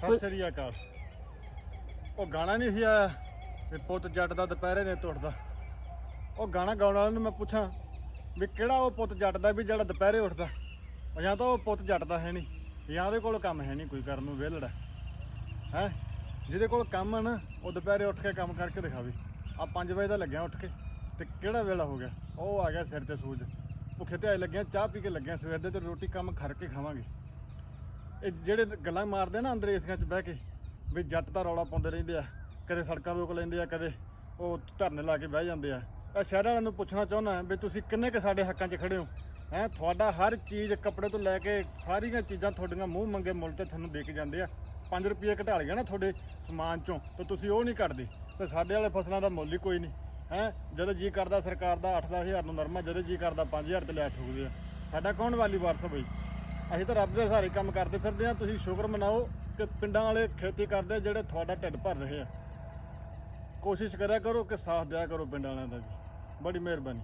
ਸਤਿ ਸ੍ਰੀ ਅਕਾਲ। ਉਹ ਗਾਣਾ ਨਹੀਂ ਸੀ ਆਇਆ? ਵੀ ਪੁੱਤ ਜੱਟ ਦਾ ਦੁਪਹਿਰੇ ਨੇ ਟੁੱਟਦਾ ਉਹ ਗਾਣਾ ਗਾਉਣ ਵਾਲੇ ਨੂੰ ਮੈਂ ਪੁੱਛਾਂ ਵੀ ਕਿਹੜਾ ਉਹ ਪੁੱਤ ਜੱਟ ਦਾ ਵੀ ਜਿਹੜਾ ਦੁਪਹਿਰੇ ਉੱਠਦਾ? ਉਹ ਜਾਂ ਤਾਂ ਉਹ ਪੁੱਤ ਜੱਟ ਦਾ ਹੈ ਨਹੀਂ, ਜਾਂ ਉਹਦੇ ਕੋਲ ਕੰਮ ਹੈ ਨਹੀਂ ਕੋਈ ਕਰਨ ਨੂੰ, ਵਿਹਲੜਾ ਹੈ। ਜਿਹਦੇ ਕੋਲ ਕੰਮ ਹੈ ਨਾ, ਉਹ ਦੁਪਹਿਰੇ ਉੱਠ ਕੇ ਕੰਮ ਕਰਕੇ ਦਿਖਾਵੇ। ਆ 5 ਵਜੇ ਦਾ ਲੱਗਿਆ ਉੱਠ ਕੇ, ਤੇ ਕਿਹੜਾ ਵੇਲਾ ਹੋ ਗਿਆ? ਉਹ ਆ ਗਿਆ ਸਿਰ ਤੇ ਸੂਜ। ਭੁੱਖੇ ਤੇ ਆਏ ਲੱਗਿਆ, ਚਾਹ ਪੀ ਕੇ ਲੱਗਿਆ, ਸਵੇਰ ਦੇ ਤੇ ਰੋਟੀ ਕੰਮ ਖੜ ਕੇ ਖਾਵਾਂਗੇ। ਇਹ ਜਿਹੜੇ ਗੱਲਾਂ ਮਾਰਦੇ ਨਾ ਅੰਦਰ ਏਸੀਆਂ 'ਚ ਬਹਿ ਕੇ, ਵੀ ਜੱਟ ਦਾ ਰੌਲਾ ਪਾਉਂਦੇ ਰਹਿੰਦੇ ਆ, ਕਦੇ ਸੜਕਾਂ ਰੋਕ ਲੈਂਦੇ ਆ, ਕਦੇ ਉਹ ਧਰਨੇ ਲਾ ਕੇ ਬਹਿ ਜਾਂਦੇ ਆ। ਇਹ ਸ਼ਹਿਰਾਂ ਵਾਲਿਆਂ ਨੂੰ ਪੁੱਛਣਾ ਚਾਹੁੰਦਾ ਵੀ ਤੁਸੀਂ ਕਿੰਨੇ ਕੁ ਸਾਡੇ ਹੱਕਾਂ 'ਚ ਖੜੇ ਹੋ? ਹੈ, ਤੁਹਾਡਾ ਹਰ ਚੀਜ਼ ਕੱਪੜੇ ਤੋਂ ਲੈ ਕੇ ਸਾਰੀਆਂ ਚੀਜ਼ਾਂ ਤੁਹਾਡੀਆਂ ਮੂੰਹ ਮੰਗੇ ਮੁੱਲ ਤੇ ਤੁਹਾਨੂੰ ਦੇ ਕੇ ਜਾਂਦੇ ਆ। 5 ਰੁਪਏ ਘਟਾ ਲਿਆ ਨਾ ਤੁਹਾਡੇ ਸਮਾਨ 'ਚੋਂ, ਤੇ ਤੁਸੀਂ ਉਹ ਨਹੀਂ ਕੱਢਦੇ ਤੇ ਸਾਡੇ ਵਾਲੇ ਫਸਲਾਂ ਦਾ ਮੁੱਲ ਹੀ ਕੋਈ ਨਹੀਂ। ਹੈ, ਜਦੋਂ ਜੀ ਕਰਦਾ ਸਰਕਾਰ ਦਾ 8-10 ਹਜ਼ਾਰ ਨੂੰ ਨਰਮਾ, ਜਦੋਂ ਜੀ ਕਰਦਾ 5000 ਤੇ ਲੈ ਠੋਕਦੇ ਆ। ਸਾਡਾ ਕੌਣ ਵਾਲੀ ਵਾਰਸ ਬਈ? ਅਸੀਂ ਤਾਂ ਰੱਬ ਦੇ ਸਾਰੇ ਕੰਮ ਕਰਦੇ ਫਿਰਦੇ ਆ ਤੁਸੀਂ ਸ਼ੁਕਰ ਮਨਾਓ ਕਿ ਪਿੰਡਾਂ ਵਾਲੇ ਖੇਤੀ ਕਰਦੇ ਜਿਹੜੇ ਤੁਹਾਡਾ ਢਿੱਡ ਭਰ ਰਹੇ ਆ। ਕੋਸ਼ਿਸ਼ ਕਰਿਆ ਕਰੋ ਕਿ ਸਾਥ ਦਿਆ ਕਰੋ ਪਿੰਡ ਵਾਲਿਆਂ ਦਾ ਜੀ। ਬੜੀ ਮਿਹਰਬਾਨੀ।